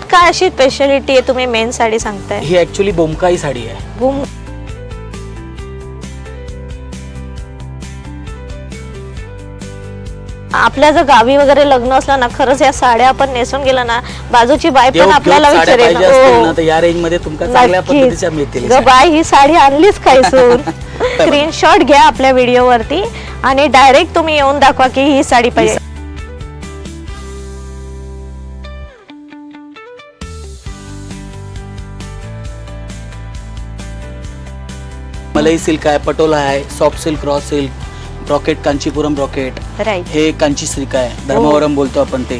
ह्याच्यात काय अशी स्पेशालिटी आहे तुम्ही मेन साडी सांगताय? ही ऍक्च्युली बोमकाई साडी आहे. बुम आपल्या जर गावी वगैरे लग्न असलं ना खरंच या साड्या आपण नेसून गेलं ना बाजूची बाई पण आपल्याला साड्या विचारेल. पाहिजे असतील ना "ओ, तर या रेंजमध्ये तुमका चांगल्या नक्कीच. पद्धतीच्या मिळतील ग बाय ही साडी आणलीच काय सून स्क्रीनशॉट घ्या आपल्या व्हिडिओ वरती आणि डायरेक्ट तुम्ही येऊन दाखवा की ही साडी पाहिजे. मलई सिल्क आहे पटोला आहे soft silk raw silk brocade Kanchipuram brocade right हे कांची सिल्क आहे. धर्मवरम बोलतो आपण ते.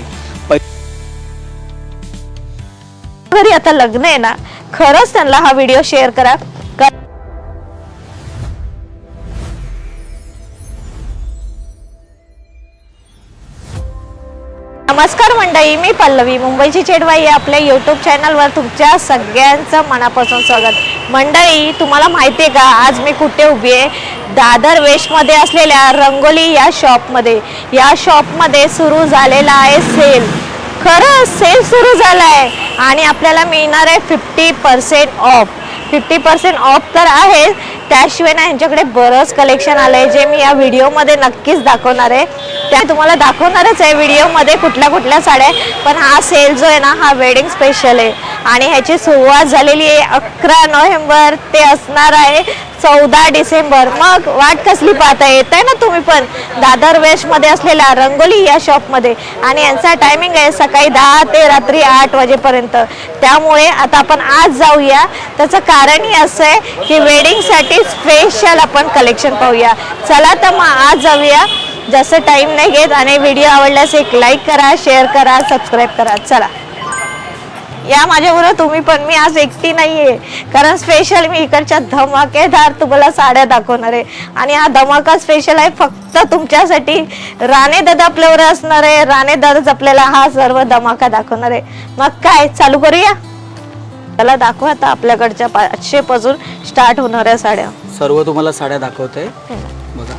घरी आता लग्न आहे ना खरंच त्यांना हा व्हिडिओ शेअर करा. नमस्कार मंडळी मी पल्लवी. मुंबईची चेडवाई या आपल्या यूट्यूब चॅनलवर तुमच्या सगळ्यांचं मनापासून स्वागत. मंडळी तुम्हाला माहिती आहे का? आज मी कुठे उभी आहे? दादर वेशमध्ये असलेल्या रंगोली या शॉपमध्ये या शॉपमध्ये सुरू झालेला आहे सेल खरं सेल सुरू झाला आहे आणि आपल्याला मिळणार आहे fifty percent off fifty percent off तर आहे. त्याशिवाय ना यांच्याकडे बरंच कलेक्शन आलं आहे जे मी या व्हिडिओमध्ये नक्कीच दाखवणार आहे. त्या तुम्हाला दाखवणारच आहे व्हिडिओमध्ये कुठल्या कुठल्या साड्या पण हा सेल जो आहे ना हा वेडिंग स्पेशल आहे. आणि ह्याची सुरुवात झालेली आहे अकरा नोव्हेंबर ते असणार आहे चौदा डिसेंबर. मग वाट कसली पाहता येत आहे ना तुम्ही पण? दादर वेस्टमध्ये असलेल्या रंगोली या शॉपमध्ये. आणि यांचा टायमिंग आहे सकाळी दहा ते रात्री आठ वाजेपर्यंत. त्यामुळे आता आपण आज जाऊया. त्याचं कारणही असं आहे की वेडिंगसाठी स्पेशल आपण कलेक्शन पाहूया. चला तर मग आज जाऊया. जास्त टाईम नाही घेत आणि व्हिडिओ आवडल्यास एक लाईक करा शेअर करा सबस्क्राईब करा. चला. या माझ्याबरोबर तुम्ही पण. मी आज एकटी नाहीये. कारण स्पेशल मी इकडच्या धमाकेदार तुम्हाला साड्या दाखवणार आहे. आणि हा धमाका स्पेशल आहे फक्त तुमच्यासाठी राणे दादा आपल्यावर असणार आहे. राणे दादाच आपल्याला हा सर्व धमाका दाखवणार आहे. मग काय चालू करूया? त्याला दाखवा आता आपल्याकडच्या पाचशे पासून स्टार्ट होणाऱ्या साड्या. सर्व तुम्हाला साड्या दाखवतोय बघा.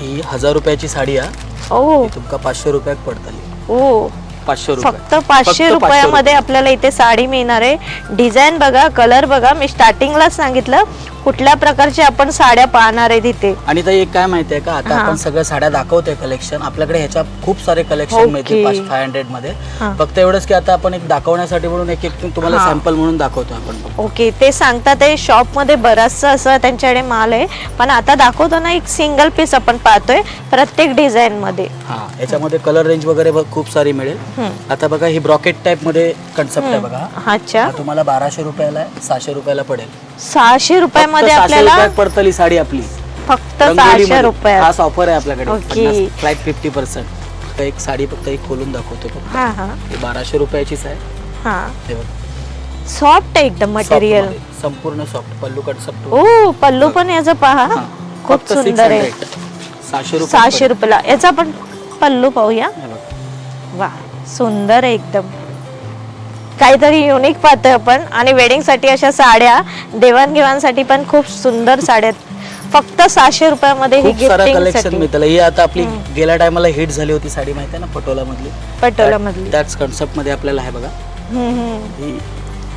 ही हजार रुपयाची साडी आहे. ओ ही तुमका पाचशे रुपयाक पडतली. ओ पाचशे रुपये. फक्त पाचशे रुपयामध्ये आपल्याला इथे साडी मिळणार आहे. डिझाईन बघा कलर बघा. मी स्टार्टिंगलाच सांगितलं. कुठल्या प्रकारच्या आपण साड्या पाहणार आहे तिथे आणि ताई एक काय माहितीये का? आता हा. आपण सगळं साड्या दाखवतोय कलेक्शन आपल्याकडे ह्याच्या खूप सारे कलेक्शन Okay. मिळतील फाय हंड्रेडमध्ये. हा. फक्त एवढंच की आता आपण एक दाखवण्यासाठी म्हणून एक एक तुम्हाला हा. सॅम्पल म्हणून दाखवतो आपण. ओके. ते सांगतात ते शॉपमध्ये बराचसा असं त्यांच्याकडे माल आहे. पण आता दाखवताना एक सिंगल पीस आपण पाहतोय प्रत्येक डिझाईन मध्ये. हा. याच्यामध्ये कलर रेंज वगैरे बघ- खूप सारी मिळेल. हम्म. आता बघा ही ब्रॉकेट टाइपमध्ये कन्सेप्ट आहे बघा. अच्छा. हा तुम्हाला बाराशे रुपयाला आहे सहाशे रुपयाला पडेल. सहाशे रुपयामध्ये आपल्याला पडतली साडी आपली. फक्त. सहाशे रुपयात. खास ऑफर आहे आपल्याकडे. फ्लॅट फिफ्टी पर्सेंट एक साडी फक्त एक खोलून दाखवतो फक्त. हा हा. ही बाराशे रुपयाचीच आहे. हा. हे सॉफ्ट आहे एकदम मटेरियल. संपूर्ण सॉफ्ट पल्लू कट ओ पल्लू पण याचं पहा. हा. खूप सुंदर आहे. 600. सहाशे रुपये सहाशे रुपयाला. याचा पण पल्लू पाहूया. हे. वा सुंदर आहे एकदम. काहीतरी युनिक पाहतोय आपण. आणि वेडिंगसाठी अशा साड्या देवाणघेवाणसाठी पण खूप सुंदर साड्या आहेत. फक्त सहाशे रुपयामध्ये ही खूप सारं गिफ्टिंग कलेक्शनसाठी मिळतं ही आता आपली गेल्या टायमाला हिट झाली होती साडी माहिती आहे ना पटोला मधली पटोला मधली त्याच कन्सेप्टमध्ये आपल्याला आहे बघा. हम्म, हम्म. ही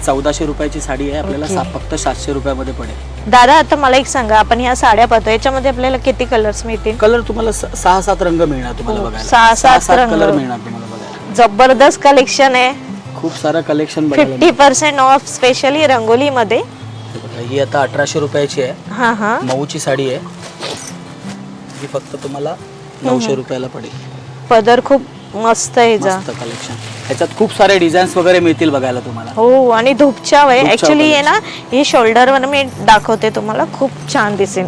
चौदाशे रुपयाची साडी आहे आपल्याला Okay. सा- फक्त सातशे रुपयामध्ये पडेल. दादा आता मला एक सांगा आपण ह्या साड्या पाहतो याच्यामध्ये आपल्याला किती कलर्स मिळतील? कलर तुम्हाला स- सहा सात रंग मिळणार तुम्हाला हो, बघायला. सहा सात रंग. कलर मिळणार तुम्हाला बघायला. जबरदस्त कलेक्शन आहे. खूप सारं कलेक्शन बघायला फिफ्टी पर्सेंट ऑफ स्पेशली रंगोलीमध्ये. मिळतं. हे बघा, ही आता अठराशे रुपयाची आहे. हा हा. मऊची साडी आहे. ही फक्त तुम्हाला नऊशे रुपयाला पडेल. पदर खूप मस्त आहे जा. मस्त कलेक्शन ह्याच्यात खूप सारे डिझाईन्स वगैरे मिळतील बघायला तुम्हाला. हो आणि धूपचाव आहे. धूपचाव ऍक्च्युली आहे ना ही शोल्डरवर मी दाखवते तुम्हाला. खूप छान दिसेल.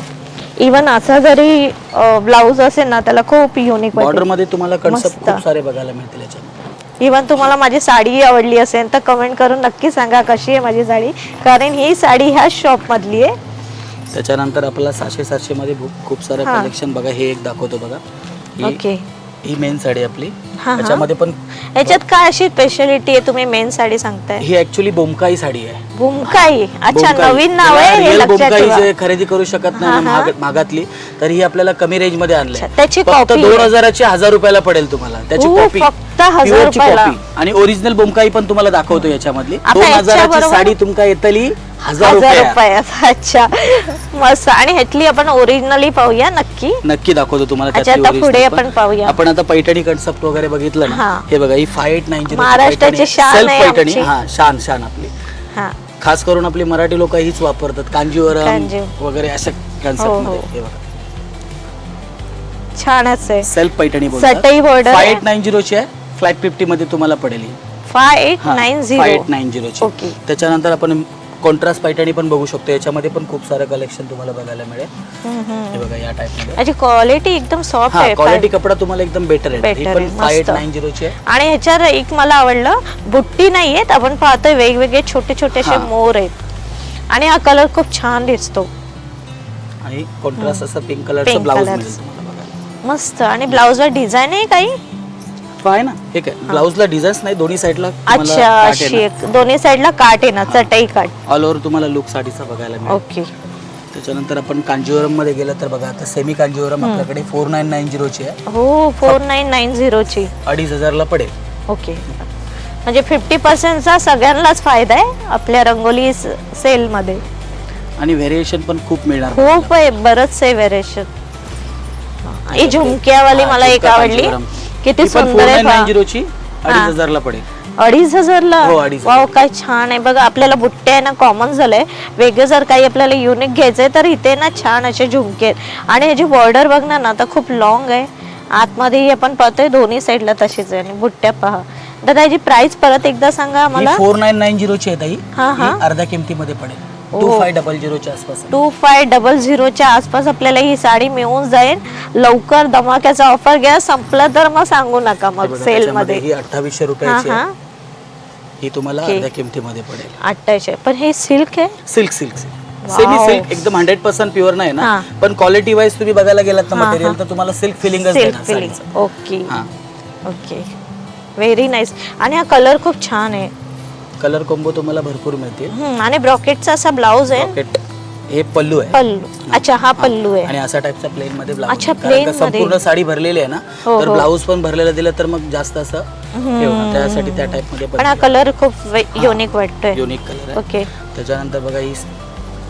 इवन असा जरी ब्लाऊज असेल ना त्याला खूप युनिक बॉर्डरमध्ये तुम्हाला कन्सेप्ट मस्त. खूप सारे बघायला मिळतील याच्यामध्ये इवन तुम्हाला माझी साडी आवडली असेल तर कमेंट करून नक्की सांगा कशी आहे माझी साडी. कारण ही साडी ह्या शॉप मधली आहे. त्याच्यानंतर आपल्याला सातशे सातशे मध्ये खूप सारे हा. कलेक्शन बघा हे एक दाखवतो बघा. ही ओके ही मेन साडी आपली हा. त्याच्यामध्ये पण याच्यात काय अशी स्पेशालिटी आहे तुम्ही मेन साडी सांगताय ही ऍक्च्युली बोमकाई साडी आहे भूमकाई अच्छा बोमकाई. नवीन नाव आहे हे लक्षात बोमकाई ठेवा जे खरेदी करू शकत नाही ना. महाग- महागातली तर ही आपल्याला कमी रेंजमध्ये आणले अच्छा, त्याची फक्त copy दोन आहे. हजाराची हजार रुपयाला पडेल तुम्हाला त्याची ओ, कॉपी फक्त हजार रुपयाला. आणि ओरिजिनल बोमकाई पण तुम्हाला दाखवतो याच्यामधली आता दोन हजाराची याच्याबरोबर- साडी तुमका येतली हजार हजार रुपया. रुपयात अच्छा. मस्त. आणि ह्यातली आपण ओरिजिनली पाहूया नक्की? नक्की दाखवतो तुम्हाला अच्छा, त्यातली आता पुढे original. आपण पाहूया. आपण आता पैठणी कन्सेप्ट वगैरे बघितलं हा. ना हे. बघा ही फाय एट नाईन महाराष्ट्राची शान सेल्फ आहे पैठणी आमची. हा शान शान आपली. हा. खास करून आपली मराठी लोक हीच वापरतात. कांजीवरम कांजीव. वगैरे अशा हो, कन्सेप्ट हो. मध्ये हे बघा. छानच आहे. सेल्फ पैठणी चटई border आहे. एट नाईन झिरोची आहे. फ्लॅट फिफ्टी मध्ये तुम्हाला पडेल ही. फाय एट हा, नाईन 5890 झिरो ची. ओके. त्याच्यानंतर आपण कॉन्ट्रास्ट पैठणी पण बघू शकतो. याच्यामध्ये पण खूप सारं कलेक्शन तुम्हाला बघायला मिळेल. हे बघा या टाइपमध्ये. याची क्वालिटी एकदम सॉफ्ट हा आहे क्वालिटी कपडा तुम्हाला एकदम बेटर आहे. ही Better पण आहे, फाय एट मस्त. नाईन झिरोची आहे. आणि ह्याच्यावर एक मला आवडलं बुट्टी नाहीयेत आपण पाहतोय वेगवेगळे छोटे छोटे असे हा. मोर आहेत. आणि हा कलर खूप छान दिसतो. आणि कॉन्ट्रास्ट असं पिंक कलरचं Pink ब्लाऊज color. मिळेल तुम्हाला बघायला. मस्त. आणि ब्लाउजवर डिझाईन आहे काही? आहे ना. हे. काय ब्लाऊजला डिझाईन्स नाही दोन्ही साईडला अच्छा अशी एक दोन्ही साईडला काट आहे ना चटई काट ऑल ओव्हर तुम्हाला लुक साडीचा बघायला मिळेल. ओके त्याच्यानंतर आपण कांजीवरममध्ये गेलं तर बघा आता सेमी कांजीवरम आपल्याकडे फोर नाईन नाईन झिरोची आहे. हो फोर नाईन नाईन झिरोची अडीच हजारला पडेल. ओके म्हणजे फिफ्टी पर्सेंटचा सगळ्यांनाच फायदा आहे आपल्या रंगोली सेलमध्ये आणि व्हेरिएशन पण खूप मिळणार. खूप आहे बरंच आहे व्हेरिएशन ही. झुमक्यावाली मला एक आवडली. किती सुंदर आहे पहा. 4990 ची अडीच हा. हजारला पडेल अडीच हजारला हो, अडीच वाव हजार. काय छान आहे बघा आपल्याला बुट्टे आहे ना कॉमन झालंय वेगळं जर काही आपल्याला युनिक घ्यायचंय तर इथे ना छान असे झुमके आहेत आणि ह्याची बॉर्डर बघणार ना तर खूप लॉंग आहे आतमध्येही आपण पाहतोय दोन्ही साईडला तशीच आहे आणि बुट्ट्या पहा दादा याची प्राइस परत एकदा सांगा आम्हाला फोर नाईन नाईन झिरोची आहे ताई हा, हा. ही अर्ध्या किमतीमध्ये पडेल. टू फाय डबल झिरोच्या आसपास. टू फाय डबल झिरोच्या आसपास आपल्याला ही साडी मिळून जाईल. लवकर धमाक्याचा ऑफर घ्या. संपलं तर मग सांगू नका मग सेल मध्ये. ही अठ्ठावीसशे रुपयाची हा आहे. ही. तुम्हाला. अर्ध्या किमतीमध्ये पडेल. अठ्ठावीसशे. पण हे सिल्क आहे? Silk silk. सेमी सिल्क एकदम हंड्रेड पर्सेंट प्युअर नाही ना? हा. पण क्वालिटी वाईज तुम्ही बघायला गेलात ना हा, मटेरियल. तर तुम्हाला silk फिलिंगच silk feeling. Okay. Okay. Very nice आणि हा कलर खूप छान आहे. कलर कॉम्बो तुम्हाला भरपूर मिळतील. हम्म, आणि ब्रॉकेटचा असा ब्लाऊज आहे. हे पल्लू आहे. पल्लू. अच्छा हा पल्लू आहे. आणि असा टाईपचा प्लेन मध्ये ब्लाऊज अच्छा, plain का मध्ये. संपूर्ण साडी भरलेली आहे ना हो, तर हो. ब्लाऊज पण भरलेला दिलं तर मग जास्त असं हे होणार. त्यासाठी त्या टाईपमध्ये पण हा कलर खूप युनिक वाटतोय. युनिक कलर आहे. ओके त्याच्यानंतर बघा ही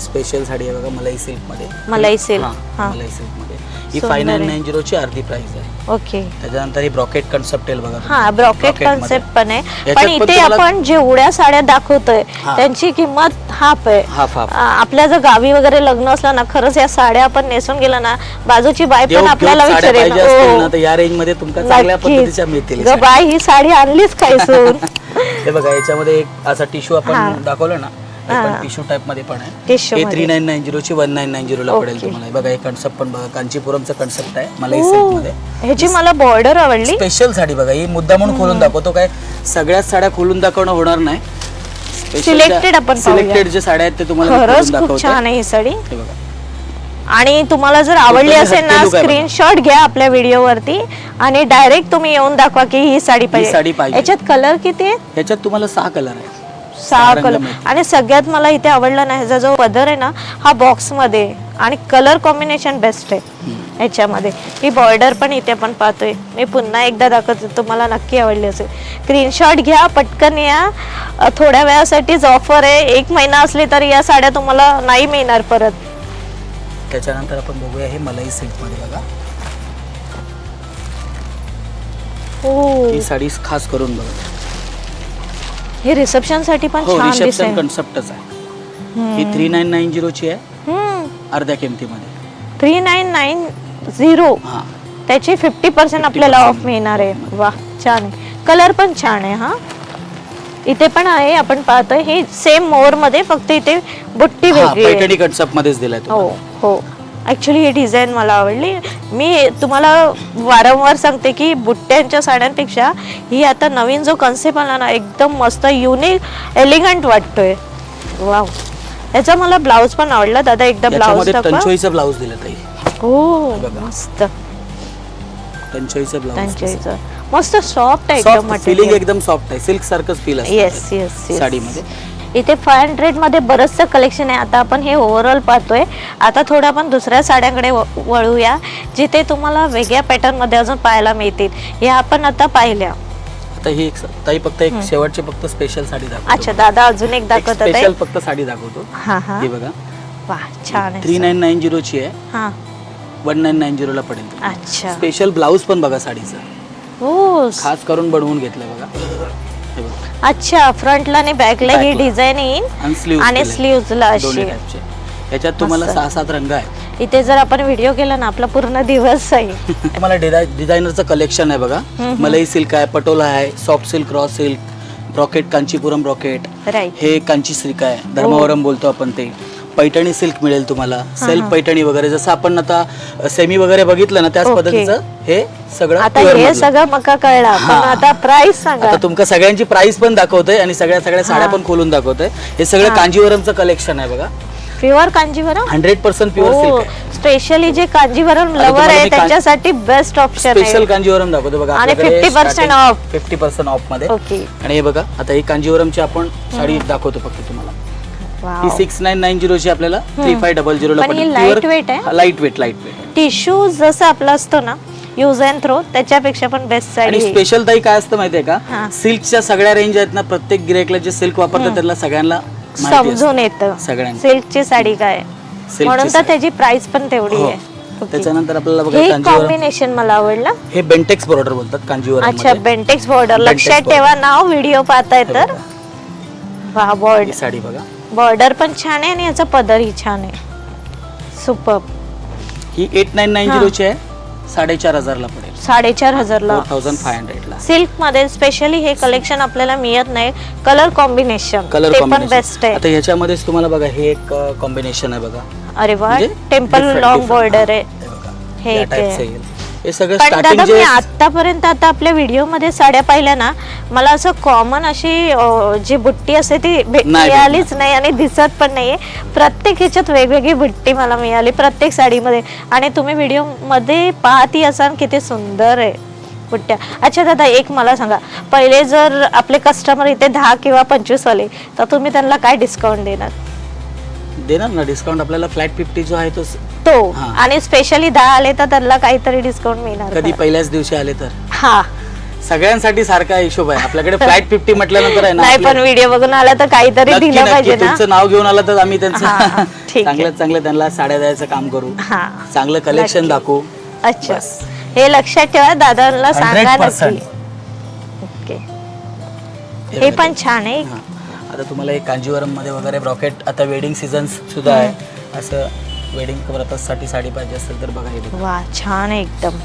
स्पेशल साडी आहे बघा मलाई सिल्कमध्ये. मलाई silk. हा, हा. मलाई सिल्कमध्ये. ही फाय नाईन. नाईन झिरोची अर्धी प्राइस आहे. ओके त्याच्यानंतर ही ब्रॉकेट कन्सेप्ट येईल बघा हा ब्रॉकेट. कन्सेप्ट पण आहे. याच्यात पण इथे तुम्हाला- आपण जेवढ्या साड्या दाखवतोय हा. त्यांची किंमत हाफ आहे. हाफ हाफ आ, आपल्या जर गावी वगैरे लग्न असलं ना खरंच या साड्या आपण नेसून गेलं ना बाजूची देव पण घेऊन आपल्याला साड्या विचारेल. पाहिजे असतील ना "ओ, तर या रेंजमध्ये तुमका चांगल्या पद्धतीच्या मिळतील ग बाई ही साडी आणलीच काय सून? हे बघा याच्यामध्ये एक असा टिश्यू हा. आपण दाखवलं ना हे पण. टिश्यू टाइपमध्ये पण आहे. थ्री नाईन नाईन झिरोची वन नाईन नाईन झिरोला पडेल Okay. तुम्हाला. हे बघा हे कन्सेप्ट पण बघा. कांचीपुरमचा कन्सेप्ट आहे मध्ये. ह्याची मला बॉर्डर आवडली. स्पेशल साडी बघा ही मुद्दा म्हणून खोलून दाखवतो काय. सगळ्याच साड्या खोलून दाखवणं होणार नाही. Selected आपण. सिलेक्टेड जे साड्या आहेत ते तुम्हाला खरंच खूप छान आहे ही साडी. बघा. आणि तुम्हाला जर आवडली असेल ना. स्क्रीनशॉट घ्या आपल्या व्हिडिओवरती आणि डायरेक्ट तुम्ही येऊन दाखवा की ही साडी पाहिजे. याच्यात कलर किती आहे ह्याच्यात तुम्हाला सहा कलर आहे सहा कलर. आणि सगळ्यात मला इथे आवडला ना ह्याचा जो पदर आहे ना हा बॉक्समध्ये आणि कलर कॉम्बिनेशन बेस्ट आहे ह्याच्यामध्ये. ही बॉर्डर पण इथे आपण पाहतोय. मी पुन्हा एकदा दाखवते तुम्हाला नक्की आवडली असेल. स्क्रीनशॉट घ्या पटकन या. थोड्या वेळासाठीच ऑफर आहे एक महिना असली तर या साड्या तुम्हाला नाही मिळणार परत. त्याच्यानंतर आपण बघूया हे मलाई सिल्कमध्ये बघा. हो. ही साडी खास करून बघा. हे रिसेप्शनसाठी पण हो छान रिसेप्शन दिसेल कन्सेप्टच आहे. ही थ्री नाईन नाईन झिरोची आहे. अर्ध्या किमतीमध्ये. थ्री नाईन नाईन झिरो हा. त्याची फिफ्टी पर्सेंट आपल्याला ऑफ मिळणार आहे. वा छान आहे. कलर पण छान आहे हा. इथे पण आहे आपण पाहतोय हे सेम मोरमध्ये फक्त इथे बुट्टी हा वेगळी आहे. पैठणी कन्सेप्ट मध्येच दिलाय हो तुम्हाला. हो. ऍक्च्युली ही डिझाईन मला आवडली. मी तुम्हाला वारंवार सांगते की बुट्ट्यांच्या साड्यांपेक्षा ही आता नवीन जो कन्सेप्ट आला ना एकदम मस्त युनिक एलिगंट वाटतोय. वाव याचा मला ब्लाऊज पण आवडला. दादा एकदा ब्लाऊज टंचोईचा ब्लाऊज दिला ताई. हो. मस्त. टंचाईचं ब्लाऊज त्यांच्या मस्त सॉफ्ट आहे एकदम फिलिंग एकदम सॉफ्ट आहे. सिल्क सारखंच फील येस असतं येस साडीमध्ये. इथे फाय हंड्रेडमध्ये बरंचसं कलेक्शन आहे. आता आपण हे ओव्हरऑल पाहतोय. आता थोडं आपण दुसऱ्या साड्यांकडे वळूया जिथे तुम्हाला वेगळ्या पॅटर्नमध्ये अजून पाहायला मिळतील. या आपण आता पाहिल्या. आता ही एक ताई फक्त एक शेवटची फक्त स्पेशल साडी दाखवतो. अच्छा दादा अजून एक दाखवतात आहे स्पेशल फक्त साडी दाखवतो. हा हा. ही बघा. वा छान आहे. थ्री नाईन नाईन झिरोची आहे. हा. वन नाईन नाईन झिरोला पडेल अच्छा. स्पेशल ब्लाऊज पण बघा साडीचं. हो खास करून बनवून हे बघा. अच्छा फ्रंटला आणि बॅकला ही Backला. डिझाईन येईल आणि स्लीव्ह आणि स्लीव्हजला दोन्ही अशी. याच्यात तुम्हाला मस्त. सहा सात रंग आहेत. इथे जर आपण व्हिडिओ केला ना आपला पूर्ण दिवस आहे तुम्हाला डिझायनरचं कलेक्शन आहे बघा. मलई सिल्क आहे पटोला आहे soft silk raw silk brocade Kanchipuram brocade right हे कांची सिल्क आहे. धर्मावरम बोलतो आपण ते. पैठणी सिल्क मिळेल तुम्हाला. सेल्फ पैठणी वगैरे जसं आपण आता सेमी वगैरे बघितलं ना त्याच. पद्धतीचं हे सगळं आता pure हे मधलं. सगळं मका कळला. पण हा. आता प्राइस सांगा. आता तुमका सगळ्यांची प्राइस पण दाखवतोय आणि सगळ्या सगळ्या साड्या पण खोलून दाखवतोय. हे सगळं. कांजीवरमचं कलेक्शन आहे बघा. Pure Kanjeevaram? Hundred percent pure silk आहे. स्पेशली जे कांजीवरम आता लवर तुम्हाला आहे मी कां- त्यांच्यासाठी बेस्ट ऑप्शन स्पेशल आहे कांजीवरम दाखवतो बघा. आणि 50% off. फिफ्टी पर्सेंट ऑफमध्ये. ओके. आणि हे बघा आता ही कांजीवरमची आपण साडी दाखवतो फक्त तुम्हाला. ही सिक्स नाईन नाईन झिरोची आपल्याला थ्री फाय डबल पण ही lightweight आहे? Light weight light weight tissue जसं आपला असतो ना युज अँड थ्रो त्याच्यापेक्षा पण बेस्ट आणि साडी स्पेशल ताई काय असतं माहितीये का. सिल्कच्या सगळ्या रेंज आहेत ना प्रत्येक गिरेकला जे सिल्क वापरतात त्यांना सगळ्यांना समजून येतं. सगळ्यांना सिल्कची साडी काय? म्हणून तर. त्याची प्राइस पण तेवढी हो. आहे. त्याच्यानंतर आपल्याला बघा कॉम्बिनेशन मला आवडलं. हे बेंटेक्स बॉर्डर बोलतात कांजीवरम अच्छा बेंटेक्स बॉर्डर लक्षात. ठेवा नाव व्हिडिओ पाहताय तर. वा बॉर्डर साडी बघा. बॉर्डर पण छान आहे आणि याचा पदरही छान आहे. सुपर ही एट नाईन नाईन झिरोची आहे. साडेचार हजारला पडेल. साडेचार हजारला. फोर थाउजंड फाय हंड्रेडला सिल्कमध्ये स्पेशली हे कलेक्शन आपल्याला मिळत नाही. कलर कॉम्बिनेशन कलर ते पण बेस्ट आहे. आता ह्याच्यामध्येच तुम्हाला बघा हे एक कॉम्बिनेशन आहे बघा. अरे वा म्हणजे temple different- long different. Border आहे. हे हे या एक आहे. येईल. हे सगळं पण स्टार्टिंग दादा मी जे आतापर्यंत आता आपल्या व्हिडिओमध्ये साड्या पाहिल्या ना मला असं कॉमन अशी अं, जी बुट्टी असते ती भे- नाही मिळालीच नाही. आणि दिसत पण नाहीये. प्रत्येक ह्याच्यात वेगवेगळी बुट्टी मला मिळाली प्रत्येक साडीमध्ये. आणि तुम्ही व्हिडिओमध्ये पाहती असाल किती सुंदर आहे बुट्ट्या. अच्छा दादा एक मला सांगा. पहिले जर आपले कस्टमर इथे दहा किंवा पंचवीस वाले तर तुम्ही त्यांना काय डिस्काउंट देणार? देणार ना डिस्काउंट आपल्याला फ्लॅट फिफ्टी जो आहे तो तो हा. आणि स्पेशली दहा आले तर त्यांना काहीतरी डिस्काउंट मिळणार कधी? पहिल्याच दिवशी आले तर हा सगळ्यांसाठी सारखा हिशोब आहे आपल्याकडे फ्लॅट फिफ्टी म्हटल्यानंतर आहे ना नाही पण व्हिडिओ बघून आला तर काहीतरी नक्की, दिलं नक्की. पाहिजे ना तुमचं नाव घेऊन आलं तर आम्ही हा, त्यांचं ठीक आहे. चांगल्यात चांगलं त्यांना साड्या द्यायचं काम करू हा चांगलं कलेक्शन नक्की. दाखवू अच्छा बस. हे लक्षात ठेवा दादाला सांगा 100%. नक्की ओके हे पण छान आहे हा. आता तुम्हाला एक कांजीवरममध्ये वगैरे ब्रॉकेट आता वेडिंग सुद्धा आहे. असं वेडिंग व्रतासाठी साडी पाहिजे असेल तर बघा हे. वा छान आहे एकदम.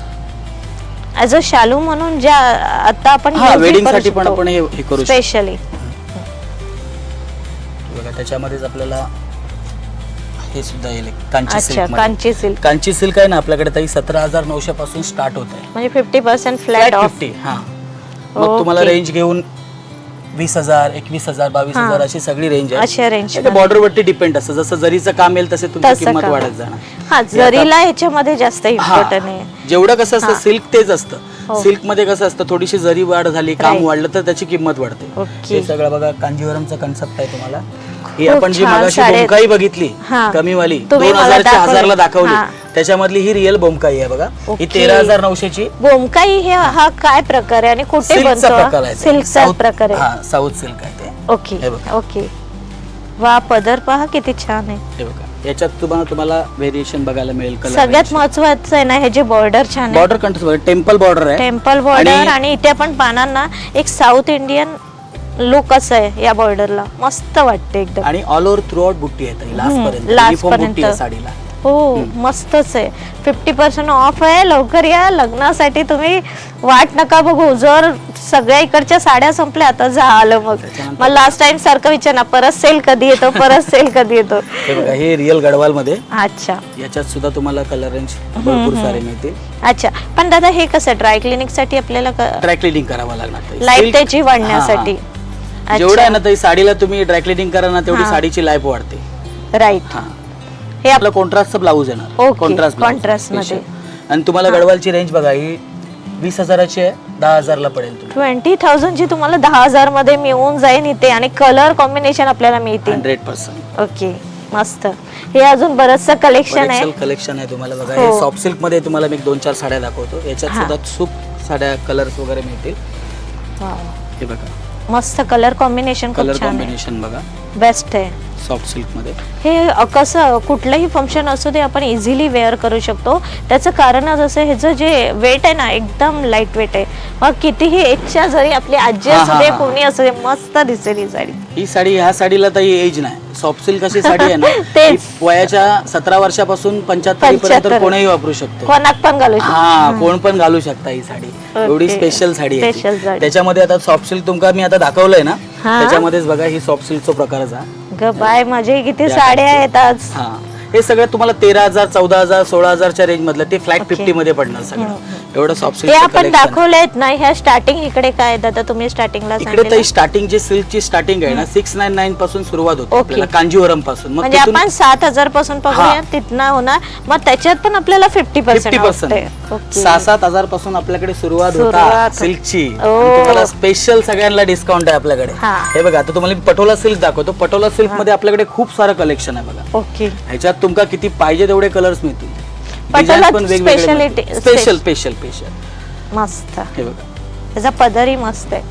ऍज अ शालू म्हणून ज्या आता आपण हा वेडिंगसाठी पण आपण हे हे करू शकतो. स्पेशली बघा त्याच्यामध्येच आपल्याला हे सुद्धा येईल एक कांची अच्छा silk Kanchi silk Kanchi silk आहे ना आपल्याकडे ताई सतरा हजार नऊशे पासून स्टार्ट होत आहे. म्हणजे fifty percent flat off fifty हा. मग तुम्हाला. रेंज घेऊन वीस हजार एकवीस हजार बावीस हा. हजार अशी सगळी रेंज आहे अशा रेंज बॉर्डर वरती डिपेंड असतं जसं जरीचं काम येईल तसे तुमची तसं किंमत काम. वाढत जाणार हा जरीला ह्याच्यामध्ये जास्त हा. इम्पॉर्टंट आहे जेवढं कसं असतं हा. सिल्क तेच असतं हो. सिल्कमध्ये कसं असतं थोडीशी जरी वाढ झाली काम Right. वाढलं तर त्याची किंमत वाढते Okay. हे सगळं बघा कांजीवरमचा कन्सेप्ट आहे तुम्हाला ही खूप आपण जी छान मगाशी साड्या आहेत. बोमकाई बघितली हा. कमीवाली तुम्ही दोन मला हजारच्या दाखवली. हजारला दाखवली हा. त्याच्यामधली ही रिअल बोमकाई आहे बघा ही. तेरा हजार नऊशेची बोमकाई हे हा काय प्रकार आहे आणि कुठे सिल्कचा बनतो प्रकार आहे. सिल्कचा South- प्रकार आहे हा साऊथ सिल्क आहे ते ओके हे बघा. ओके वा पदर पहा किती छान आहे हे बघा याच्यात तुम्हाला तुम्हाला व्हेरिएशन बघायला मिळेल सगळ्यात महत्वाचं आहे ना हे जे बॉर्डर छान आहे बॉर्डर कंट्रोल टेम्पल बॉर्डर आहे टेम्पल बॉर्डर आणि- आणि इथे आपण पानांना एक साऊथ इंडियन लुक असं आहे या बॉर्डरला मस्त वाटते एकदम. आणि ऑल ओव्हर थ्रू आउट बुट्टी आहे लास्ट पर्यंत. last Uniform बुट्टी आहे पर्यंत. साडीला. हो मस्तच आहे. फिफ्टी पर्सेंट ऑफ आहे लवकर या. लग्नासाठी तुम्ही वाट नका बघू. जर सगळ्या इकडच्या साड्या संपल्या आता झालं मग. त्याच्यानंतर- मग लास्ट टाइम सारखं विचार ना परत सेल कधी येतो परत सेल कधी येतो. हे बघा हे रिअल गडवाल मध्ये अच्छा. याच्यात सुद्धा तुम्हाला कलर रेंज भरपूर सारे मिळतील. अच्छा. पण दादा हे कसं ड्राय क्लिनिकसाठी आपल्याला ड्राय क्लिनिंग करावं लागणार. Silk- त्याची वाढण्यासाठी. जेवढं आहे ना ताई साडीला तुम्ही ड्राय क्लिनिंग करा ना तेवढी हा. साडीची लाईफ वाढते. राईट हा. हे आप- आपला कॉन्ट्रास्टचा ब्लाऊज येणार Okay, कॉन्ट्रास्ट contrast मध्ये. आणि तुम्हाला गडवालची रेंज बघा ही वीस हजाराची आहे दहा हजारला पडेल तुम्ही ट्वेंटी थाउजंडची तुम्हाला दहा हजारमध्ये मिळून जाईल इथे आणि कलर कॉम्बिनेशन आपल्याला मिळतील. Hundred percent. ओके मस्त. हे अजून बरचसं कलेक्शन आहे. कलेक्शन आहे तुम्हाला बघा. हो. हे. सॉफ्ट सिल्कमध्ये तुम्हाला मी एक दोन चार साड्या दाखवतो. याच्यात हा. सुद्धा खूप साड्या कलर्स वगैरे मिळतील. Wow. हे बघा. मस्त कलर कॉम्बिनेशन कलर खूप छान आहे. कॉम्बिनेशन बघा. बेस्ट आहे. सॉफ्ट सिल्कमध्ये हे कसं कुठलंही फंक्शन असू दे आपण इझिली वेअर करू शकतो त्याचं कारणच असं ह्याचं जे वेट आहे ना एकदम लाइट वेट आहे मग कितीही एजच्या जरी आपली आजी असू दे. कोणी असू दे मस्त दिसेल ही साडी ही साडी ह्या साडीला तर एज नाही सॉफ्ट सिल्क अशी साडी आहे ना. ही वयाच्या सतरा वर्षापासून पंच्याहत्तर पर्यंत 75. कोणीही वापरू शकतो कोणाक पण घालू शकतो हा कोण पण घालू शकता ही साडी एवढी. स्पेशल साडी आहे ती. त्याच्यामध्ये आता सॉफ्ट सिल्क तुमका मी आता दाखवलंय ना. त्याच्यामध्येच बघा ही सॉफ्ट सिल्कचा प्रकारचा बाय माझे किती साड्या. आहेत आज. हा. हे सगळं तुम्हाला तेरा हजार चौदा हजार सोळा हजारच्या रेंज मधलं ते फ्लॅट Okay. फिफ्टी मध्ये पडणार सगळं. एवढं सॉफ्ट ते आपण सिल्क दाखवले आहेत ना ह्या स्टार्टिंग इकडे काय आता तुम्ही स्टार्टिंगला इकडे तर स्टार्टिंग जे सिल्कची स्टार्टिंग आहे ना सिक्स नाईन नाईन पासून सुरुवात होते Okay. आपल्याला कांजीवरमपासून मग म्हणजे तिथून आपण सात हजारपासून बघूया हा. तिथनं होणार. मग त्याच्यात पण आपल्याला फिफ्टी फिफ्टी पर्सेंट पर्सेंट सहा सात हजारपासून आपल्याकडे सुरुवात होता सुरुवात. सिल्कची. ओ. तुम्हाला स्पेशल सगळ्यांना डिस्काउंट आहे आपल्याकडे. हा. हे बघा आता तुम्हाला मी पटोला सिल्क दाखवतो. पटोला सिल्कमध्ये आपल्याकडे खूप सारं कलेक्शन आहे बघा. ओके. ह्याच्यात तुमका किती पाहिजे तेवढे कलर्स मिळतील. Patola speciality- special special special मस्त. हे बघा. त्याचा पदरही मस्त आहे.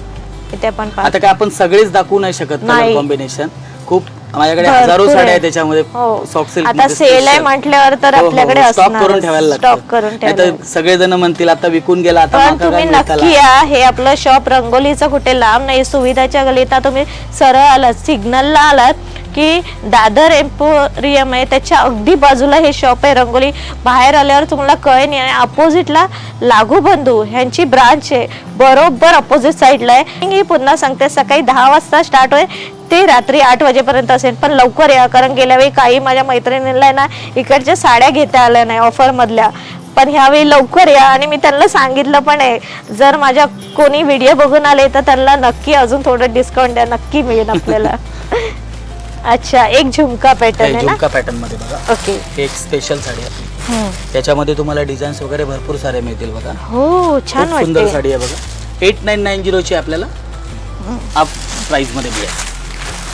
इथे आपण पाहतो. आता काय आपण सगळेच दाखवू नाही शकत नाही. कॉम्बिनेशन खूप माझ्याकडे भरपूर हजारो साड्या आहे. आहेत त्याच्यामध्ये हो. सॉफ्ट सिल्क आता सेल आहे म्हटल्यावर तर आपल्याकडे स्टॉक असणारच. करून ठेवायला करून लागतं ठेवायला नाहीतर सगळेजण म्हणतील आता विकून गेला आता पण माका तुम्ही काय मिळताला? नक्की या हे आपलं शॉप रंगोलीचं कुठे लांब नाही सुविधाच्या गलीत तुम्ही सरळ आलात सिग्नलला आलात की दादर एम्पोरियम आहे त्याच्या अगदी बाजूला हे शॉप आहे रंगोली बाहेर आल्यावर तुम्हाला कळे नाही आणि अपोजिटला लागू बंधू ह्यांची ब्रांच आहे बरोबर अपोजिट साईडला आहे मी पुन्हा सांगते सकाळी दहा वाजता स्टार्ट होईल ते रात्री आठ वाजेपर्यंत असेल. पण लवकर या कारण गेल्या वेळी काही माझ्या मैत्रिणींना ना इकडच्या साड्या घेता आल्या नाही ऑफर मधल्या पण ह्यावेळी लवकर या आणि मी त्यांना सांगितलं पण आहे. जर माझ्या कोणी व्हिडिओ बघून आले तर त्यांना नक्की अजून थोडं डिस्काउंट द्या नक्की मिळेल आपल्याला. अच्छा एक झुमका पॅटर्न आहे ना? झुमका पॅटर्नमध्ये बघा. ओके एक स्पेशल साडी आहे. आपली. त्याच्यामध्ये तुम्हाला डिझाईन्स वगैरे भरपूर सारे मिळतील बघा. हो छान खूप सुंदर वाटते. साडी आहे बघा. एट नाईन नाईन झिरोची आपल्याला प्राइसमध्ये मिळेल.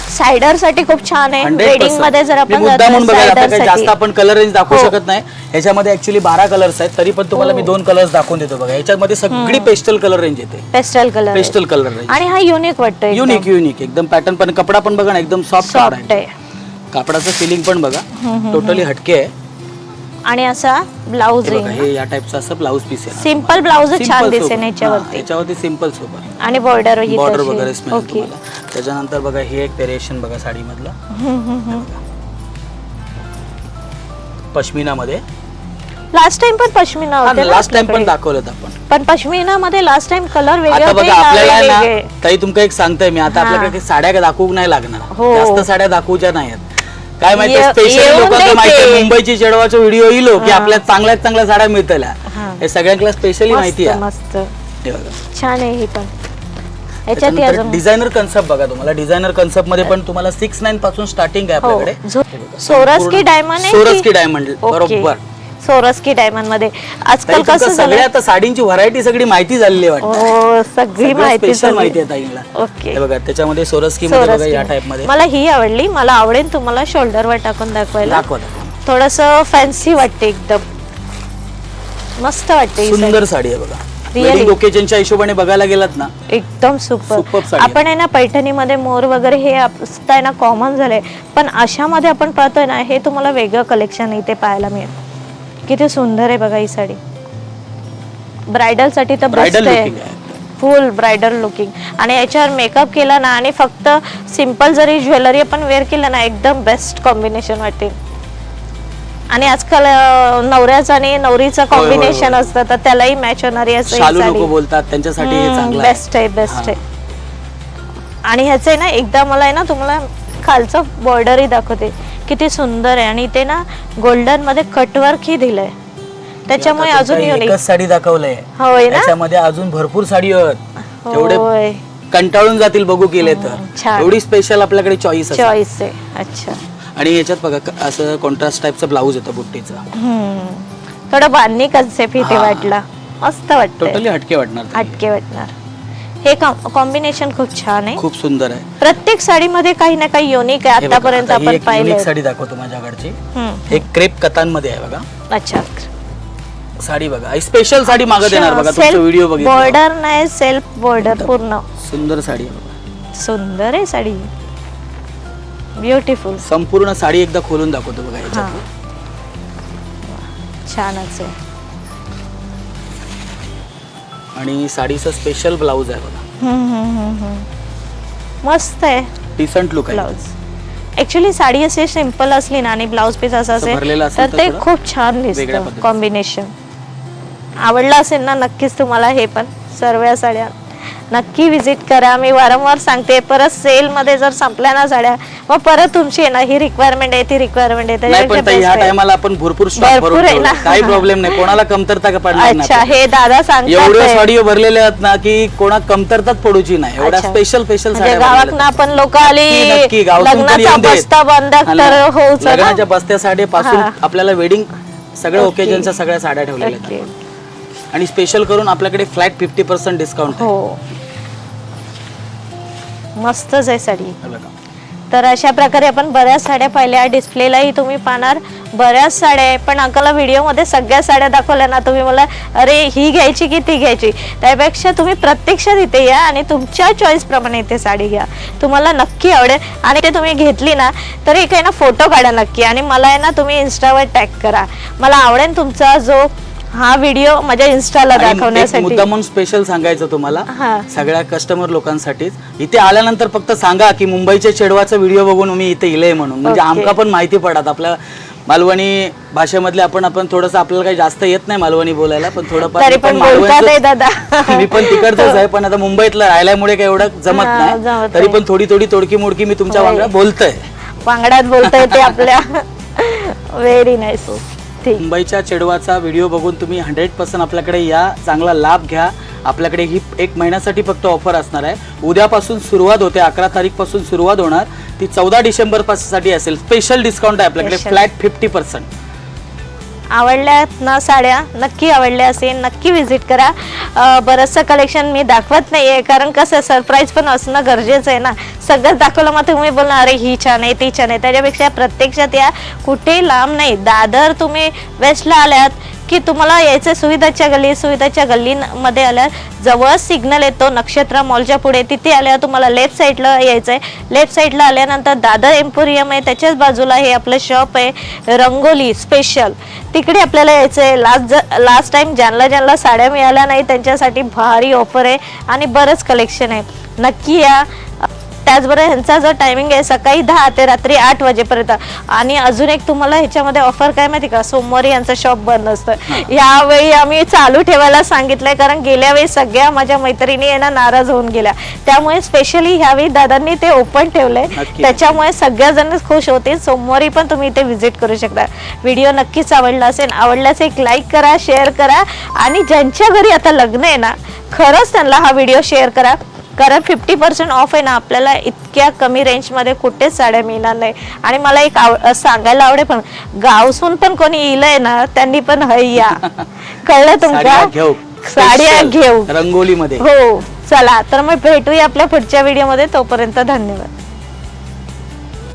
सायडरसाठी खूप छान आहे. 100% वेडिंगमध्ये जर मी आपण मुद्दा म्हणून बघा आता सायडर काही जास्त आपण कलर रेंज दाखवू हो. शकत नाही. ह्याच्यामध्ये ऍक्च्युली बारा कलर्स आहेत तरी पण तुम्हाला मी दोन कलर्स दाखवून देतो बघा. ह्याच्यामध्ये सगळी पेस्टल कलर रेंज येते. Pastel colour pastel colour range आणि हा युनिक वाटतोय युनिक युनिक एकदम पॅटर्न पण कपडा पण बघा ना एकदम सॉफ्ट सॉफ्ट आहे. कापडाचं फिलिंग पण बघा. टोटली हटके आहे. आणि असा ब्लाऊज हे बघा हे या टाईपचं असं ब्लाऊज पीस आहे सिंपल ब्लाऊज छान दिसेल. हा, याच्यावरती. याच्यावरती सिंपल सोबत. आणि बॉर्डर बॉर्डर वगैरे स्मेल ओके तुम्हाला. त्याच्यानंतर बघा हे एक व्हेरिएशन बघा साडीमधलं. पश्मिना मध्ये लास्ट टाइम पण पश्मिना होते ना लास्ट टाइम पण आपल्याकडे. दाखवलं आपण. पण पश्मिना मध्ये लास्ट टाइम कलर वेगळे आता होते बघा आपल्याला आहे नावे ना. ताई तुमका एक सांगतोय मी. आता हा. आपल्याकडे साड्या दाखवू नाही लागणार. हो. जास्त साड्या दाखवूच्या नाहीत काय माहिती ये- स्पेशल येऊन लोकांना नाही माहिती ते. मुंबईची चढवाचा व्हिडिओ येलो की हा. आपल्या चांगल्यात चांगल्या साड्या मिळतल्या हा. हे सगळ्यांना स्पेशली माहिती आहे मस्त हे बघा. छान आहे ही पण याच्यात त्याच्यानंतर अजून डिझायनर कन्सेप्ट बघा तुम्हाला डिझायनर कन्सेप्टमध्ये पण तुम्हाला सिक्स नाईन पासून स्टार्टिंग आहे हो आपल्याकडे हे. सोरस की डायमंड आहे सोरस की- की डायमंड ओके. बरोबर सोरस की डायमंडमध्ये. आजकाल ताई, तुमका कसं सगळ्या झालं आता साडींची व्हरायटी सगळी माहिती झालेली आहे वाटतं. हो सगळी माहिती झाली. माहिती आहे ताईला. ओके. हे बघा त्याच्यामध्ये मध्ये सोरस बघा या की. टाइपमध्ये. मला ही आवडली. मला आवडेल तुम्हाला शोल्डरवर टाकून दाखवायला. दाखवा दाखवा. थोडस फॅन्सी वाटते एकदम. मस्त वाटते ही सुंदर साडी. आहे बघा. Really? वेडिंग ओकेजनच्या हिशोबाने बघायला गेलात ना? साडी. एकदम सुपर Superb साडी आहे. आपण आहे ना पैठणीमध्ये मोर वगैरे हे आप- ना कॉमन झालंय. पण अशामध्ये आपण पाहतोय ना हे तुम्हाला वेगळं कलेक्शन इथे पाहायला मिळेल. किती सुंदर आहे बघा ही साडी. ब्रायडलसाठी तर बेस्ट आहे. लुकिंग आहे. फुल ब्रायडल लुकिंग आणि याच्यावर मेकअप केला ना आणि फक्त सिंपल जरी ज्वेलरी आपण वेअर केलं ना एकदम बेस्ट कॉम्बिनेशन वाटेल आणि आजकाल अं, नवऱ्याचं आणि नवरीचं होय, होय. कॉम्बिनेशन असतं तर त्यालाही मॅच होणारी असं शालू बोलतात त्यांच्यासाठी हे चांगलं आहे. बेस्ट आहे बेस्ट. आहे. आणि ह्याचं आहे ना एकदा मला आहे ना तुम्हाला खालचं बॉर्डरही दाखवते. किती सुंदर आहे. आणि ते ना गोल्डनमध्ये कटवर्क ही दिलंय. त्याच्यामुळे अजून एकच साडी दाखवलंय. होय ना? त्याच्यामध्ये अजून भरपूर साडी आहेत. तेवढे होय. कंटाळून जातील बघू केले तर. छान. एवढी स्पेशल आपल्याकडे चॉईस चॉईस आहे. अच्छा. आणि याच्यात बघा क- असं कॉन्ट्रास्ट टाईपचं ब्लाऊज येतं बुट्टीचं. हम्म. थोडं बांधणी कन्सेप्ट इथे हा. वाटला. मस्त वाटतं टोटली हटके वाटणार ते. हटके वाटणार. हे कॉम्बिनेशन खूप छान आहे. खूप सुंदर आहे. प्रत्येक साडीमध्ये काही ना काही युनिक आहे. आतापर्यंत आता आपण पाहिलं साडी दाखवतो माझ्याकडची. एक क्रेप कथांमध्ये आहे बघा. अच्छा. साडी बघा. स्पेशल साडी मागत येणार बघा. तुमचा व्हिडिओ बघितला. बॉर्डर नाही सेल्फ बॉर्डर पूर्ण. सुंदर साडी आहे बघा. सुंदर आहे साडी. ब्युटिफुल संपूर्ण साडी एकदा खोलून दाखवतो बघा याच्यात. छानच आहे. आणि साडीचं स्पेशल ब्लाऊज आहे बघा. मस्त आहे. डिसंट लुक आहे. ब्लाऊज ऍक्च्युली साडी अशी सिंपल असली ना आणि ब्लाऊज पीस असं असं भरलेलं असेल असेल तर तर ते थोडं खूप छान वेगळ्या दिसतं पद्धतीचं. कॉम्बिनेशन आवडलं असेल ना नक्कीच तुम्हाला हे पण. सर्व या साड्या. नक्की विजिट करा मी वारंवार सांगते परत सेल मध्ये जर संपल्या ना साड्या मग परत तुमची आहे ना ही रिक्वायरमेंट आहे ती रिक्वायरमेंट आहे नाही पण त्याच्यापेक्षा ताई, ह्या best आहे. टायमाला आपण भरपूर स्टॉक भरपूर भरून आहे ठेवला. ना. काही प्रॉब्लेम नाही कोणाला कमतरता का पडणार नाही अच्छा. हे दादा सांगतात साडी भरलेल्या आहेत ना की कोणा कमतरताच पडूची नाही एवढ्या अच्छा. स्पेशल स्पेशल म्हणजे साड्या गावात भरलेल्या ना आहेत. आपण लोक आली नक्की, नक्की, गावातून पण लग्नाचा येऊन देत. बस्ता बंद हा तर ना. होऊच ना. लग्नाच्या बस्त्या साडीपासून हा. आपल्याला वेडिंग सगळ्या ओके. ओकेजनच्या सगळ्या साड्या ठेवलेल्या ओके. आहेत आणि स्पेशल करून आपल्याकडे फ्लॅट फिफ्टी पर्सेंट डिस्काउंट हो मस्तच आहे साडी. तर अशा प्रकारे आपण बऱ्याच साड्या पाहिल्या. डिस्प्लेलाही तुम्ही पाहणार. बऱ्याच साड्या आहे. पण अंकलला व्हिडिओमध्ये सगळ्या साड्या दाखवल्या ना तुम्ही मला अरे ही घ्यायची की ती घ्यायची? त्यापेक्षा तुम्ही प्रत्यक्षात इथे या आणि तुमच्या चॉईस प्रमाणे इथे साडी घ्या. तुम्हाला नक्की आवडेल. आणि ते तुम्ही घेतली ना तर एक आहे ना फोटो काढा नक्की. आणि मला आहे ना तुम्ही इन्स्टावर टॅग करा. मला आवडेल तुमचा जो हा व्हिडिओ माझ्या इन्स्टाला आणि एक दाखवण्यासाठी मुद्दा म्हणून स्पेशल सांगायचं तुम्हाला हा. सगळ्या कस्टमर लोकांसाठीच इथे आल्यानंतर फक्त सांगा की मुंबईच्या चेडवाचा व्हिडिओ बघून मी इथे इलंय म्हणून म्हणजे. आमका पण माहिती पडत आपल्या मालवणी भाषेमधले आपण आपण थोडस आपल्याला काही जास्त येत नाही मालवणी बोलायला पण थोडंफार तरी मी पण बोलतात आहे दादा मी पण तिकडचंच आहे पण आता मुंबईतलं राहिल्यामुळे काही एवढं जमत हा, नाही जमत तरी नाही. पण थोडी थोडी तोडकी मोडकी मी तुमच्या होय. वांगडा बोलतोय वांगड्यात बोलता येते आपल्या व्हेरी नाईस ठीक मुंबईच्या चेडवाचा व्हिडिओ बघून तुम्ही हंड्रेड पर्सेंट आपल्याकडे या. चांगला लाभ घ्या. आपल्याकडे ही एक महिन्यासाठी फक्त ऑफर असणार आहे. उद्यापासून सुरुवात होते अकरा तारीखपासून सुरुवात होणार. ती चौदा डिसेंबरसाठी असेल. स्पेशल डिस्काउंट आहे आपल्याकडे. फ्लॅट फिफ्टी पर्सेंट आवडल्यात ना साड्या नक्की आवडल्या असेल नक्की व्हिजिट करा. बरंचसं कलेक्शन मी दाखवत नाही आहे कारण कसं सरप्राईज पण असणं गरजेचं आहे ना. सगळंच दाखवलं मग तुम्ही बोलणार अरे ही छान आहे ती छान आहे. त्याच्यापेक्षा प्रत्यक्षात या कुठेही लांब नाही. दादर तुम्ही वेस्टला आल्यात की तुम्हाला यायचं सुविधाच्या गल्ली सुविधाच्या गल्लीमध्ये आल्यावर जवळ सिग्नल येतो नक्षत्र मॉलच्या पुढे तिथे आल्यावर तुम्हाला लेफ्ट साईडला यायचं आहे लेफ्ट साईडला आल्यानंतर दादर एम्पोरियम आहे त्याच्याच बाजूला हे आपलं शॉप आहे रंगोली स्पेशल तिकडे आपल्याला यायचं आहे लास्ट ज लास्ट टाइम ज्यांना ज्यांना साड्या मिळाल्या नाही त्यांच्यासाठी भारी ऑफर आहे आणि बरंच कलेक्शन आहे. नक्की या त्याचबरोबर ह्यांचा जो टायमिंग आहे सकाळी दहा ते रात्री आठ वाजेपर्यंत. आणि अजून एक तुम्हाला ह्याच्यामध्ये ऑफर काय माहिती का? सोमवारी यांचं शॉप बंद असतं. यावेळी आम्ही चालू ठेवायला सांगितलंय कारण गेल्या वेळी सगळ्या माझ्या मैत्रिणी यांना नाराज होऊन गेल्या. त्यामुळे स्पेशली ह्यावेळी दादांनी ते ओपन ठेवलंय. त्याच्यामुळे सगळ्याजण खुश होतील. सोमवारी पण तुम्ही इथे व्हिजिट करू शकता. व्हिडिओ नक्कीच आवडला असेल. आवडल्यास एक लाईक करा शेअर करा. आणि ज्यांच्या घरी आता लग्न आहे ना खरंच त्यांना हा व्हिडिओ शेअर करा. कारण फिफ्टी पर्सेंट ऑफ आहे ना आपल्याला इतक्या कमी रेंजमध्ये कुठेच साड्या मिळणार नाही. आणि मला एक आव सांगायला आवडेल पण गावसून पण कोणी इलंय ना त्यांनी पण हैया कळलं तुमच्या साड्या घेऊ. रंगोलीमध्ये. हो चला. तर मग भेटूया आपल्या पुढच्या व्हिडिओमध्ये तोपर्यंत धन्यवाद.